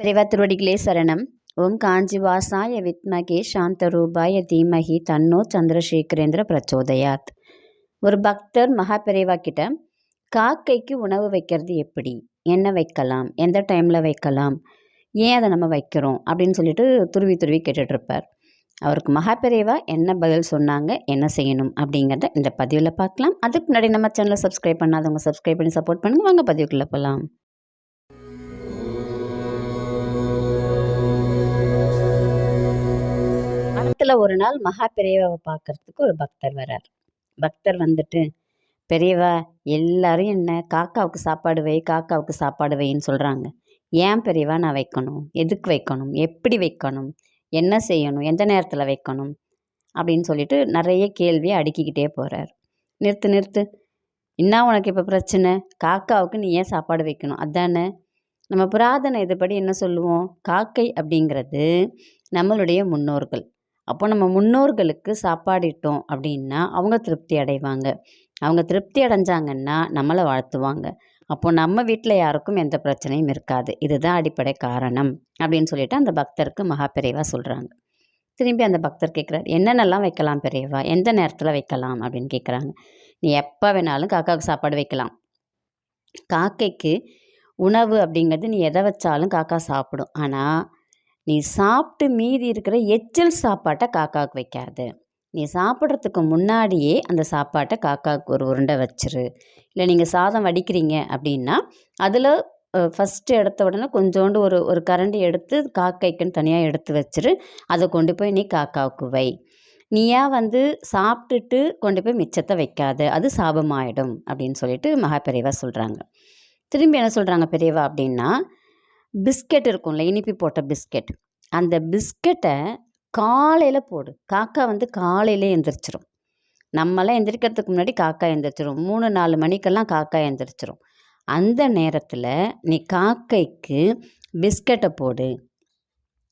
பெரியவா சரணம் ஓம் காஞ்சிவாசாய வித்மகே சாந்தரூபாய தீமகி தன்னோ சந்திரசேகரேந்திர பிரச்சோதயாத். ஒரு பக்தர் மகா கிட்ட காக்கைக்கு உணவு வைக்கிறது எப்படி? என்ன வைக்கலாம்? எந்த டைமில் வைக்கலாம்? ஏன் அதை நம்ம வைக்கிறோம்? அப்படின்னு சொல்லிட்டு துருவி துருவி கேட்டுட்ருப்பார். அவருக்கு மகா என்ன பதில் சொன்னாங்க? என்ன செய்யணும்? அப்படிங்கிறத இந்த பதிவில் பார்க்கலாம். அதுக்கு முன்னாடி நம்ம சேனலை சப்ஸ்கிரைப் பண்ணாதவங்க சப்ஸ்கிரைப் பண்ணி சப்போர்ட் பண்ணுங்கள் வாங்க பதிவுக்குள்ளே போகலாம் வாரத்தில் ஒரு நாள் மகா பெரியவாவை பார்க்கறதுக்கு ஒரு பக்தர் வரார். பக்தர் வந்துட்டு பெரியவா எல்லாரும் என்ன காக்காவுக்கு சாப்பாடு வை காக்காவுக்கு சாப்பாடு வைன்னு சொல்கிறாங்க ஏன் பெரியவா நான் வைக்கணும். எதுக்கு வைக்கணும்? எப்படி வைக்கணும்? என்ன செய்யணும்? எந்த நேரத்தில் வைக்கணும்? அப்படின்னு சொல்லிட்டு நிறைய கேள்வியை அடுக்கிக்கிட்டே போகிறார் நிறுத்து நிறுத்து. என்ன உனக்கு இப்போ பிரச்சனை? காக்காவுக்கு நீ ஏன் சாப்பாடு வைக்கணும்? அதானே. நம்ம புராதன இதுபடி என்ன சொல்லுவோம்? காக்கை அப்படிங்கிறது நம்மளுடைய முன்னோர்கள். அப்போ நம்ம முன்னோர்களுக்கு சாப்பாடிட்டோம் அப்படின்னா அவங்க திருப்தி அடைவாங்க. அவங்க திருப்தி அடைஞ்சாங்கன்னா நம்மளை வாழ்த்துவாங்க. அப்போ நம்ம வீட்டில் யாருக்கும் எந்த பிரச்சனையும் இருக்காது. இதுதான் அடிப்படை காரணம் அப்படின்னு சொல்லிட்டு அந்த பக்தருக்கு மகா பெரியவா சொல்கிறாங்க திரும்பி அந்த பக்தர் கேட்குறாரு என்னென்னலாம் வைக்கலாம் பெரியவா? எந்த நேரத்தில் வைக்கலாம்? அப்படின்னு கேட்குறாங்க நீ எப்போ வேணாலும் காக்காவுக்கு சாப்பாடு வைக்கலாம். காக்கைக்கு உணவு அப்படிங்கிறது நீ எதை வச்சாலும் காக்கா சாப்பிடும். ஆனால் நீ சாப்பிட்டு மீதி இருக்கிற எச்சில் சாப்பாட்டை காக்காவுக்கு வைக்காது. நீ சாப்பிட்றதுக்கு முன்னாடியே அந்த சாப்பாட்டை காக்காவுக்கு ஒரு உருண்டை வச்சிரு. இல்லை நீங்கள் சாதம் வடிக்கிறீங்க அப்படின்னா அதில் ஃபஸ்ட்டு எடுத்த உடனே கொஞ்சோண்டு ஒரு ஒரு கரண்டி எடுத்து காக்கைக்குன்னு தனியாக எடுத்து வச்சிரு. அதை கொண்டு போய் நீ காக்காவுக்கு வை. நீயா வந்து சாப்பிட்டுட்டு கொண்டு போய் மிச்சத்தை வைக்காத. அது சாபமாயிடும் அப்படின்னு சொல்லிட்டு மகா பெரியவா சொல்கிறாங்க திரும்பி என்ன சொல்கிறாங்க பெரியவா அப்படின்னா பிஸ்கெட் இருக்கும்ல இனிப்பி போட்ட பிஸ்கெட். அந்த பிஸ்கெட்டை காலையில் போடு. காக்கா வந்து காலையிலே எந்திரிச்சிரும். நம்மளாம் எந்திரிக்கிறதுக்கு முன்னாடி காக்கா எந்திரிச்சிரும். மூணு நாலு மணிக்கெல்லாம் காக்கா எந்திரிச்சிரும். அந்த நேரத்தில் நீ காக்கைக்கு பிஸ்கெட்டை போடு.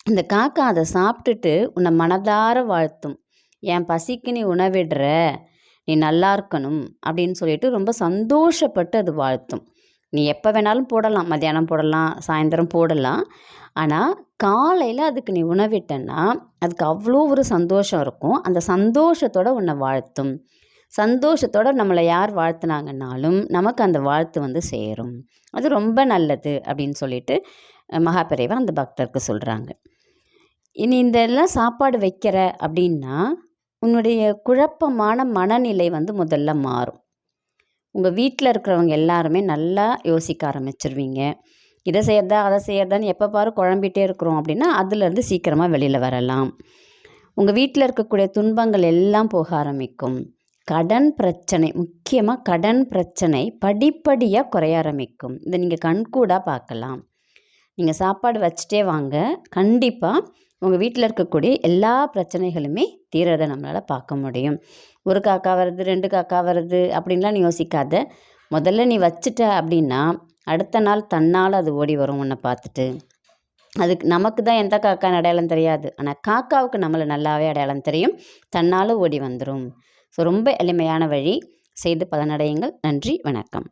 இந்த காக்கா அதை சாப்பிட்டுட்டு உன்னை மனதார வாழ்த்தும். என் பசிக்கு நீ உணவிடுற. நீ நல்லா இருக்கணும். அப்படின்னு சொல்லிட்டு ரொம்ப சந்தோஷப்பட்டு அது வாழ்த்தும். நீ எப்போ வேணாலும் போடலாம். மத்தியானம் போடலாம் சாயந்தரம் போடலாம். ஆனால் காலையில் அதுக்கு நீ உணவிட்டன்னா அதுக்கு அவ்வளோ ஒரு சந்தோஷம் இருக்கும். அந்த சந்தோஷத்தோடு உன்னை வாழ்த்தும். சந்தோஷத்தோடு நம்மளை யார் வாழ்த்துனாங்கன்னாலும் நமக்கு அந்த வாழ்த்து வந்து சேரும். அது ரொம்ப நல்லது அப்படின்னு சொல்லிட்டு மகாபெரிவா அந்த பக்தருக்கு சொல்கிறாங்க இனி இந்த எல்லாம் சாப்பாடு வைக்கிற அப்படின்னா உன்னுடைய குழப்பமான மனநிலை வந்து முதல்ல மாறும். உங்கள் வீட்டில் இருக்கிறவங்க எல்லாருமே நல்லா யோசிக்க ஆரம்பிச்சிருவீங்க. இதை செய்யறதா அதை செய்யறதான்னு எப்போ பாரு குழம்பிட்டே இருக்கிறோம் அப்படின்னா அதுலேருந்து சீக்கிரமாக வெளியில் வரலாம். உங்கள் வீட்டில் இருக்கக்கூடிய துன்பங்கள் எல்லாம் போக ஆரம்பிக்கும். கடன் பிரச்சனை முக்கியமாக கடன் பிரச்சனை படிப்படியாக குறைய ஆரம்பிக்கும். இதை நீங்கள் கண்கூடாக பார்க்கலாம். நீங்கள் சாப்பாடு வச்சுட்டே வாங்க. கண்டிப்பாக உங்கள் வீட்டில் இருக்கக்கூடிய எல்லா பிரச்சனைகளுமே தீரதை நம்மளால் பார்க்க முடியும். ஒரு காக்கா வருது ரெண்டு காக்கா வருது அப்படின்லாம் நீ யோசிக்காத. முதல்ல நீ வச்சுட்ட அப்படின்னா அடுத்த நாள் தன்னால் அது ஓடி வரும் உன்னை பார்த்துட்டு. அதுக்கு நமக்கு தான் எந்த காக்கா அடையாளம் தெரியாது. ஆனால் காக்காவுக்கு நம்மளை நல்லாவே அடையாளம் தெரியும். தன்னால் ஓடி வந்துடும் ஸோ ரொம்ப எளிமையான வழி. செய்து பலனடையுங்கள். நன்றி வணக்கம்.